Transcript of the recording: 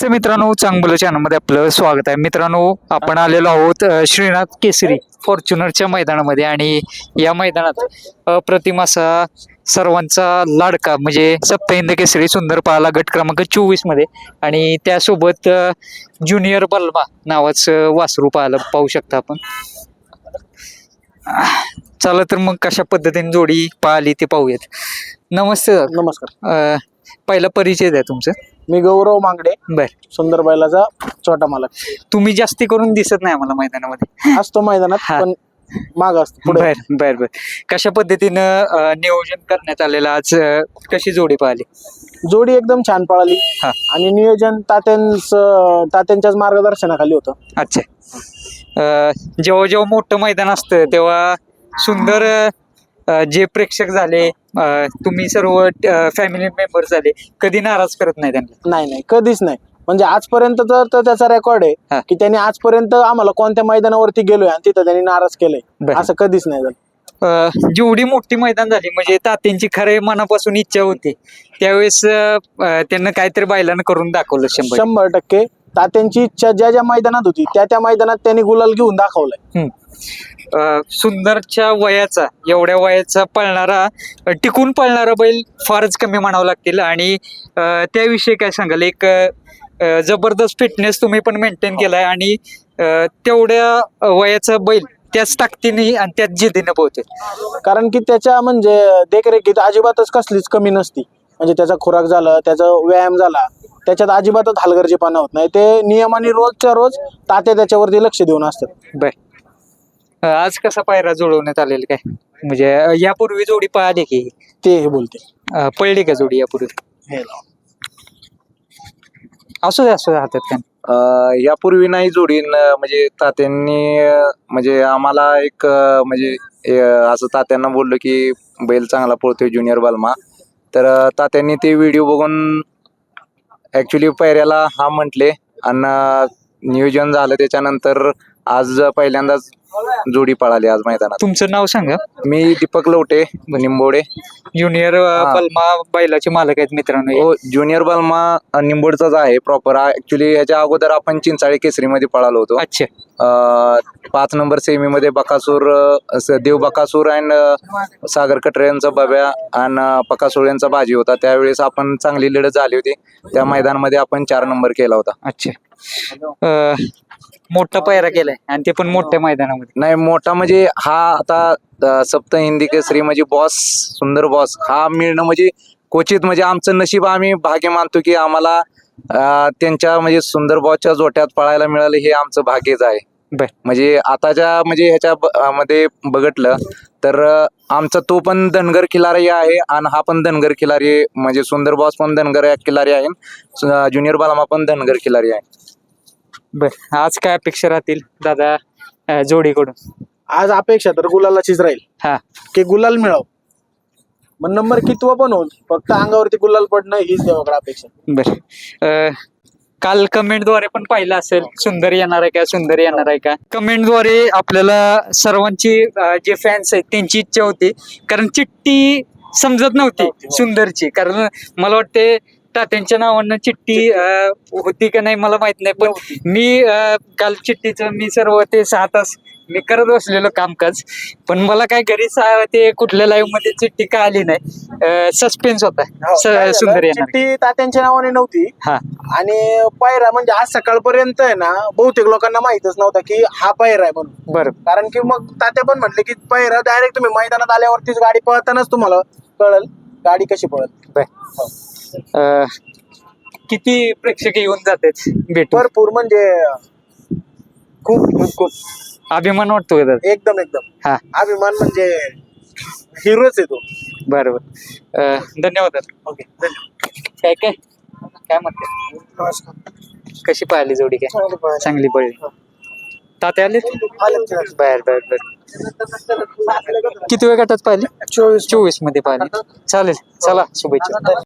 नमस्ते मित्रांनो चांगलं चॅनलमध्ये आपलं स्वागत आहे. मित्रांनो आपण आलेलो आहोत श्रीनाथ केसरी फॉर्च्युनरच्या मैदानामध्ये आणि या मैदानात अप्रतिम असा सर्वांचा लाडका म्हणजे सप्तहिंद केसरी सुंदर पाला गट क्रमांक चोवीसमध्ये आणि त्यासोबत ज्युनियर बल्मा नावाचं वासरू पाहायला पाहू शकता आपण. चला तर मग कशा पद्धतीने जोडी पाहिली ते पाहूयात. नमस्ते. नमस्कार. अ, पहिला परिचय द्या तुमचं. मी गौरव मांगडे बर. सुंदर बैलाचा छोटा मालक. तुम्ही जास्ती करून दिसत नाही आम्हाला मैदानामध्ये. असतो मैदानात हा. पण माग असतो पुढे बर बर बर. कशा पद्धतीनं अ, नियोजन करण्यात आलेलं आज अ, कशी जोडी पाहिली? जोडी एकदम छान पळाली. हा. आणि नियोजन तात्यांच तात्यांच्याच मार्गदर्शनाखाली होतं. अच्छा. जेव्हा जेव्हा मोठं मैदान असतं तेव्हा सुंदर जे प्रेक्षक झाले तुम्ही सर्व फॅमिली मेंबर झाले कधी नाराज करत नाही त्यांना? नाही नाही कधीच नाही. म्हणजे आजपर्यंत तर तर त्याचा रेकॉर्ड. आहे की त्यांनी आजपर्यंत आम्हाला कोणत्या मैदानावरती गेलोय आणि तिथं त्यांनी नाराज केलंय. असं कधीच नाही झालं. जेवढी मोठी मैदान झाली म्हणजे तात्यांची खरे मनापासून इच्छा होती त्यावेळेस त्यांना काहीतरी बैलानं करून दाखवलं शंभर. शंभर टक्के. तात्यांची इच्छा ज्या ज्या मैदानात होती त्या त्या मैदानात त्यांनी गुलाल घेऊन दाखवलाय. अ, सुंदरच्या वयाचा एवढ्या वयाचा पळणारा अ, टिकून पळणारा बैल फारच कमी म्हणावं लागतील. आणि अ, त्याविषयी काय सांगाल? एक अ, जबरदस्त फिटनेस तुम्ही पण मेंटेन केलाय आणि अ, तेवढ्या अ, वयाचा बैल त्याच ताकदीने आणि त्याच जिद्दीने पोहते कारण की त्याच्या म्हणजे देखरेखीत अजिबातच कसलीच कमी नसती. म्हणजे त्याचा खुराक झाला त्याचा व्यायाम झाला त्याच्यात अजिबातच हलगर्जीपणा होत नाही. ते नियमाने रोजच्या रोज तात्या त्याच्यावरती लक्ष देऊन असतात. बर. अ, आज कसा पायरा जुळवण्यात आलेला काय? म्हणजे अ, यापूर्वी जोडी पाहिली की? ते हे बोलते अ, पळली का जोडी यापूर्वी? असू द्या असू द्या हातात काय अं, यापूर्वी नाही जोडीन अं, म्हणजे तात्यांनी अं, म्हणजे आम्हाला एक अं, म्हणजे अं, असं तात्यांना बोललो की बैल चांगला पळतोय ज्युनियर बालमा. तर अं, तात्यांनी ते व्हिडिओ बघून ऍक्च्युली पैऱ्याला हा म्हटले. आणि नियोजन झालं त्याच्यानंतर आज पहिल्यांदाच जोडी पळाली आज मैदानात. तुमचं नाव सांगा. मी दीपक लवटे निंबोडे. ज्युनियर हा. बलमा बैलाचे मालक आहेत मित्रांनो. हे. ज्युनियर बालमा अं, निंबोडचाच आहे प्रॉपर ऍक्च्युली ह्याच्या अगोदर आपण चिंचाळी केसरीमध्ये पळालो होतो. अच्छा. अं, पाच नंबर सेमी मध्ये बकासूर अं, स- देव बकासूर अँड सागर कटरे यांचा बब्या आणि पकासूर यांचा बाजी होता. त्यावेळेस आपण चांगली लढत झाली होती. त्या मैदानामध्ये आपण चार नंबर केला होता. अच्छा. अं, मोठा पायरा केलाय आणि ते पण मोठ्या मैदानामध्ये. नाही मोठा म्हणजे हा आता सप्त हिंदी केसरी म्हणजे बॉस सुंदर बॉस हा मिळणं म्हणजे क्वचित म्हणजे आमचं नशीब आम्ही भाग्य मानतो की आम्हाला त्यांच्या म्हणजे सुंदर बॉसच्या जोट्यात पळायला मिळालं हे आमचं भाग्यच आहे. म्हणजे आताच्या म्हणजे ह्याच्या मध्ये बघितलं तर आमचा तो पण धनगर खिलारी आहे आणि हा पण धनगर खिलारी म्हणजे सुंदर बॉस पण धनगर खिलारी आहे. ज्युनियर बालामा पण धनगर खिलारी आहे. बर. आज काय अपेक्षा राहतील? दादा अं, जोडीकडून. आज अपेक्षा तर गुलालाचीच राहील. हा. की गुलाल मिळव. मग नंबर कितवा पण होईल फक्त अंगावरती गुलाल पडणं हीच देवाकडे अपेक्षा बर. अं, काल कमेंटद्वारे पण पाहिलं असेल सुंदर येणार आहे का सुंदर येणार आहे का? कमेंटद्वारे आपल्याला सर्वांची अं, जे फॅन्स आहेत त्यांची इच्छा होती. कारण चिठ्ठी समजत नव्हती सुंदरची. कारण मला वाटते तात्यांच्या नावानं चिठ्ठी अं, होती का नाही मला माहीत नाही पण मी अं, काल चिठ्ठीचं मी सर्व ते सहा तास मी करत बसलेलो कामकाज. पण मला काय घरी ते कुठल्या लाईव्हमध्ये चिठ्ठी का आली नाही सस्पेन्स होता. हो, स- काय झालं? सुंदर येणार. चिठ्ठी तात्यांच्या नावाने नव्हती. हा. आणि पायरा म्हणजे आज सकाळपर्यंत आहे ना बहुतेक लोकांना माहितच नव्हता की हा पायरा आहे म्हणून. बरं. कारण की मग तात्या पण म्हटले की पायरा डायरेक्ट तुम्ही मैदानात आल्यावरतीच गाडी पळतानाच तुम्हाला कळल गाडी कशी पळत बर. अं, किती प्रेक्षक येऊन जातात भेटू भरपूर म्हणजे खूप खूप खूप. अभिमान वाटतो का? एकदम एकदम. हा. अभिमान म्हणजे हिरोच आहे तो. बरं बरं अं, धन्यवाद दादा. ओके काय काय? काय म्हणते? कशी पाहिली जोडी काय? चांगली पडली तात्या आले बर बर बर. किती वेळ गटात पाहिली? चोवीस. चोवीसमध्ये पाहिली. चालेल. चला शुभेच्छा.